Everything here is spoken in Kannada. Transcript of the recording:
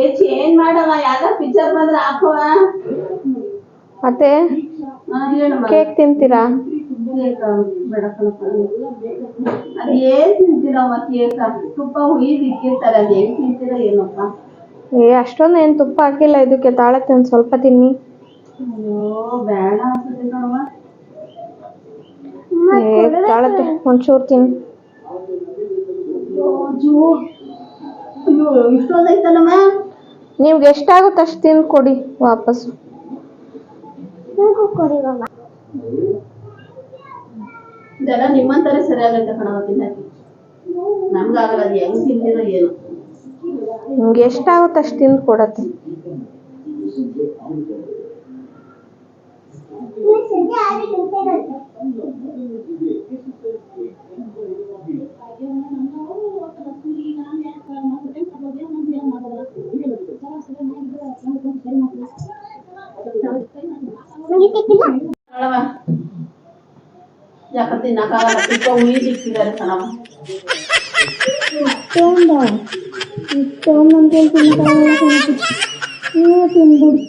ಏ ಚೇಂಜ್ ಮಾಡವ ಯಾವ್ದೋ ಪಿಕ್ಚರ್ ಬಂದ್ರ ಹಾಕುವ ಮತ್ತೆ? ಕೇಕ್ ತಿಂತೀರಾ. ಅದ್ ಏನ್ ಕೇಕ ತುಪ್ಪ ಹುಯ್ದು ಇಕ್ಕಿರ್ತಾರೆ ಅದ್ ಹೆಂಗ್ ತಿಂತೀರ ಏನಪ್ಪ? ಏ ಅಷ್ಟೊಂದು ಏನು ತುಪ್ಪ ಹಾಕಿಲ್ಲ ಇದಕ್ಕೆ ತಾಳತ್ತೆ ಒಂದ್ ಸ್ವಲ್ಪ ತಿನ್ನಿ. ಅಯ್ಯೋ ಬೇಡ ಅನ್ಸುತ್ತೆ ಏ ತಾಳತ್ತೆ ಒಂಚೂರು ತಿನ್ನಿ ಅಯ್ಯೋ ಅಯ್ಯೋ ಇಷ್ಟೊಂದು ಐತಲ್ಲಮ್ಮ? ನಿಮ್ಗೆ ಎಷ್ಟಾಗುತ್ತೆ ಅಷ್ಟು ತಿಂದು ಕೊಡಿ ವಾಪಸ್ಸು. ಇದೆಲ್ಲ ನಿಮ್ಮಂತಾರೆ ಸರಿಯಾಗೈತೆ ಕಣವ ತಿನ್ನಕ್ಕೆ. ನಮ್ಗಾಗಲ್ಲ ಅದು ಹೆಂಗ್ ತಿಂತೀರೋ ಏನು. ನಿಮ್ಗೆ ಎಷ್ಟಾಗುತ್ತೆ ಅಷ್ಟು ತಿಂದು ಕೊಡತ್ತೆ. ಕಣವ ಯಾಕ ತಿನ್ನಕ್ಕಾಗಲ್ಲ ತುಪ್ಪ ಹುಯ್ದು ಇಕ್ಕಿದ್ದಾರೆ ಕಣವ ತಿಂದ್ಬಿಡಿ